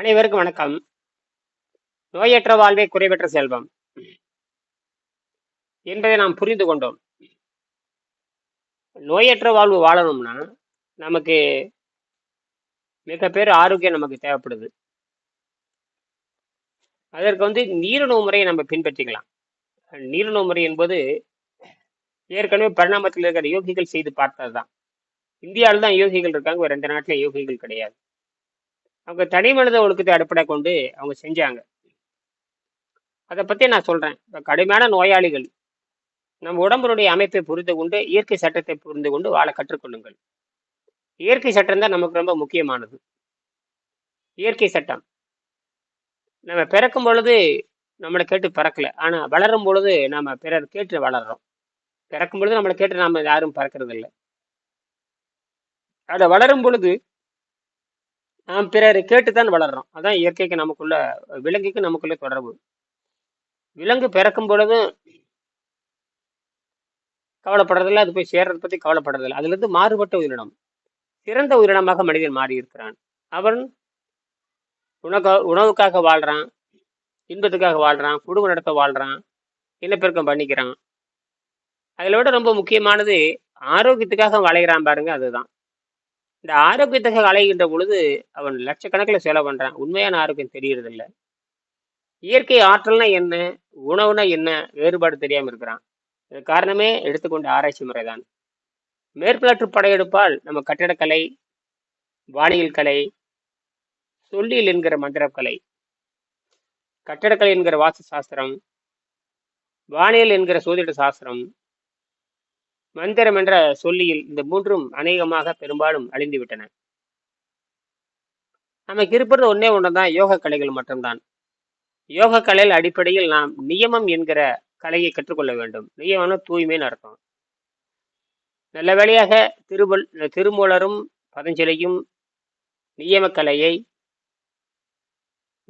அனைவருக்கும் வணக்கம். நோயற்ற வாழ்வே குறைவற்ற செல்வம். என்பதை நாம் புரிந்து கொண்டோம். நோயற்ற வாழ்வு வாழணும்னா நமக்கு மிக பேர் ஆரோக்கியம் நமக்கு தேவைப்படுது. அதற்கு வந்து நீரிணவு முறையை நம்ம பின்பற்றிக்கலாம். நீரிணவு முறை என்பது ஏற்கனவே பரிணாமத்தில் இருக்கிற யோகிகள் செய்து பார்த்தது தான் இந்தியாவில் தான் யோகிகள் இருக்காங்க ரெண்டு எந்த யோகிகள் கிடையாது. அவங்க தனி மனித ஒழுக்கத்தை அடிப்படை கொண்டு அவங்க செஞ்சாங்க. அதை பற்றி நான் சொல்கிறேன் இப்போ கடுமையான நோயாளிகள் நம் உடம்புடைய அமைப்பை புரிந்து கொண்டு இயற்கை சட்டத்தை புரிந்து கொண்டு வாழ கற்றுக்கொள்ளுங்கள் இயற்கை சட்டம் தான் நமக்கு ரொம்ப முக்கியமானது. இயற்கை சட்டம். நம்ம பிறக்கும் பொழுது நம்மளை கேட்டு பிறக்கல. ஆனால் வளரும் பொழுது நம்ம பிறர் கேட்டு வளர்றோம். பிறக்கும் பொழுது நம்மளை கேட்டு நம்ம யாரும் பறக்கிறது இல்லை அதை வளரும் பொழுது நாம் பிறர் கேட்டுத்தான் வளர்றோம். அதான் இயற்கைக்கு நமக்குள்ள விலங்குக்கு நமக்குள்ள தொடர்பு. விலங்கு பிறக்கும் பொழுதும் கவலைப்படுறதில்ல அது போய் சேர்றதை பத்தி கவலைப்படுறதில்ல. அதுல இருந்து மாறுபட்ட உயிரினம். சிறந்த உயிரினமாக மனிதன் மாறி இருக்கிறான் அவன் உணவு உணவுக்காக வாழ்றான் இன்பத்துக்காக வாழ்றான் குடும்ப நடத்த வாழ்றான் இனப்பெருக்கம் பண்ணிக்கிறான். அதில் விட ரொம்ப முக்கியமானது ஆரோக்கியத்துக்காக வளைகிறான் பாருங்க அதுதான். இந்த ஆரோக்கியத்தை அலைகின்ற பொழுது அவன் லட்சக்கணக்கில் செலவு பண்ணுறான் உண்மையான ஆரோக்கியம் தெரியறதில்ல. இயற்கை ஆற்றல்னா என்ன? உணவுனா என்ன? வேறுபாடு தெரியாமல் இருக்கிறான். இது காரணமே எடுத்துக்கொண்ட ஆராய்ச்சி முறைதான். மேற்குலாற்று படையெடுப்பால் நம்ம கட்டிடக்கலை வானியல் கலை சொல்லியல் என்கிற மந்திரக்கலை கட்டடக்கலை என்கிற வாஸ்து சாஸ்திரம் வானியல் என்கிற சோதிட சாஸ்திரம் மந்திரம் என்ற சொல்லியில் இந்த மூன்றும் அநேகமாக பெரும்பாலும் அழிந்து விட்டன நமக்கு இருப்பது ஒன்னே ஒன்றுதான் யோக கலைகள் மட்டும்தான். யோக கலையில் அடிப்படையில் நாம் நியமம் என்கிற கலையை கற்றுக்கொள்ள வேண்டும். நியமனம் தூய்மைன்னு அர்த்தம். நல்ல வேளையாக திருமல் திருமூலரும் பதஞ்சலியும் நியமக்கலையை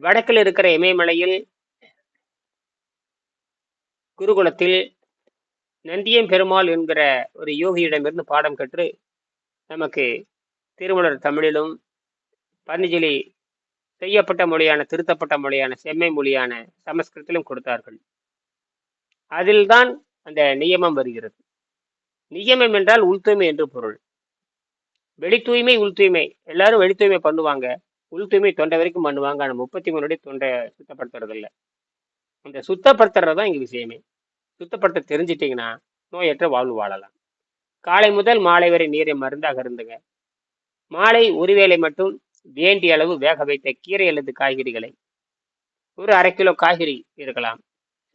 வடக்கில் இருக்கிற இமயமலையில் குருகுலத்தில் நந்தியம் பெருமாள் என்கிற ஒரு யோகியிடமிருந்து பாடம் கற்று நமக்கு திருமலர் தமிழிலும் பன்னிஜிலி செய்யப்பட்ட மொழியான திருத்தப்பட்ட மொழியான செம்மை மொழியான சமஸ்கிருத்திலும் கொடுத்தார்கள். அதில்தான் அந்த நியமம் வருகிறது. நியமம் என்றால் உள் தூய்மை என்று பொருள். வெளி தூய்மை உள் தூய்மை எல்லாரும் வெளி தூய்மை பண்ணுவாங்க. உள் தூய்மை தொண்டை வரைக்கும் பண்ணுவாங்க. ஆனால் முப்பத்தி மூணு தொண்டை சுத்தப்படுத்துறது இல்லை அந்த சுத்தப்படுத்துறது தான் இங்கே விஷயமே. சுத்தப்படுத்த தெரிஞ்சிட்டிங்கன்னா நோயற்ற வாழ்வு வாழலாம். காலை முதல் மாலை வரை நீரை மருந்தாக இருந்துங்க. மாலை ஒருவேளை மட்டும் வேண்டிய அளவு வேக வைத்த கீரை அல்லது காய்கறிகளை. ஒரு அரை கிலோ காய்கறி இருக்கலாம்.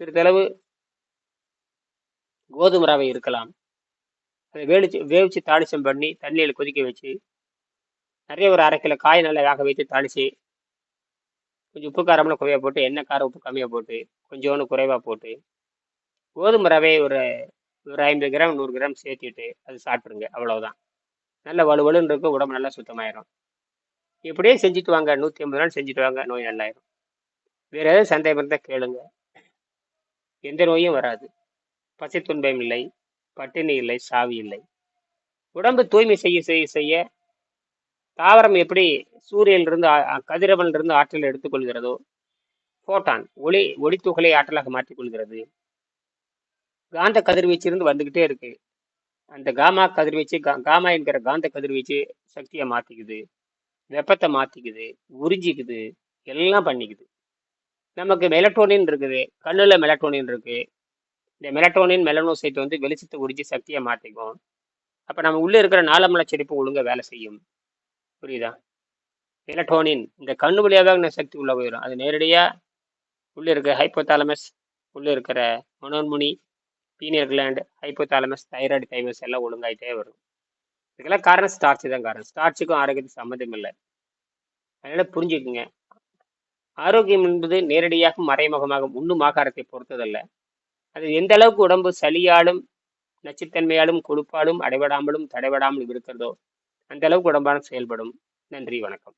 சிறிதளவு கோதுமை ரவை இருக்கலாம். அதை வேலிச்சு வேவிச்சு தாளிசம் பண்ணி தண்ணியில் கொதிக்க வச்சு நிறைய ஒரு அரை கிலோ காய் நல்லா வேக வைத்து தாளிச்சு கொஞ்சம் உப்பு காரம்லாம் குறைவாக போட்டு எண்ணெய் காரம் உப்பு கம்மியாக போட்டு கொஞ்சோண்டு குறைவாக போட்டு கோதுமை ரவையை ஒரு ஒரு ஐம்பது கிராம் நூறு கிராம் சேர்த்திட்டு அது சாப்பிட்ருங்க அவ்வளோதான் நல்ல வலுவலுன்னு இருக்கும் உடம்பு நல்லா சுத்தமாயிரும். இப்படியே செஞ்சுட்டு வாங்க. நூற்றி ஐம்பது நாள் செஞ்சுட்டு வாங்க. நோய் நல்லாயிரும். வேறு ஏதாவது சந்தேகம் இருந்தால் கேளுங்க. எந்த நோயும் வராது. பசி துன்பம் இல்லை. பட்டினி இல்லை. சாவி இல்லை. உடம்பு தூய்மை செய்ய செய்ய செய்ய தாவரம் எப்படி சூரியனிலிருந்து கதிரவனிலிருந்து ஆற்றல் எடுத்துக்கொள்கிறதோ ஃபோட்டான் ஒளி ஒளித்துகளை ஆற்றலாக மாற்றிக்கொள்கிறது. காந்த கதிர்வீச்சிலிருந்து வந்துக்கிட்டே இருக்கு. அந்த காமா கதிர்வீச்சு காமா என்கிற காந்த கதிர்வீச்சு சக்தியை மாற்றிக்குது வெப்பத்தை மாற்றிக்குது உறிஞ்சிக்குது எல்லாம் பண்ணிக்குது. நமக்கு மெலட்டோனின் இருக்குது கண்ணில் மெலட்டோனின் இருக்கு. இந்த மெலட்டோனின் மெலனோசைட் வந்து வெளிச்சத்தை உறிஞ்சி சக்தியை மாற்றிக்கும் அப்போ நம்ம உள்ளே இருக்கிற நாளமல செடிப்பு ஒழுங்காக வேலை செய்யும். புரியுதா? மெலட்டோனின் இந்த கண்ணு வழியாக சக்தி உள்ளே போயிடும் அது நேரடியாக உள்ளே இருக்கிற ஹைப்போதாலமஸ் உள்ளே இருக்கிற மனோன்முனி pineal gland hypothalamus thyroid thymus எல்லாம் ஒழுங்காயிட்டே வரும். இதுக்கெல்லாம் காரணம் ஸ்டார்ச் தான் காரணம். ஸ்டார்ச்சுக்கும் ஆரோக்கியத்துக்கு சம்மந்தம் இல்லை அதனால புரிஞ்சுக்குங்க. ஆரோக்கியம் என்பது நேரடியாக மறைமுகமாக உண்ணும் ஆகாரத்தை பொறுத்ததல்ல. அது எந்த அளவுக்கு உடம்பு சளியாலும் நச்சுத்தன்மையாலும் கொழுப்பாலும் அடைபடாமலும் தடைபடாமலும் இருக்கிறதோ அந்த அளவுக்கு உடம்பான செயல்படும். நன்றி வணக்கம்.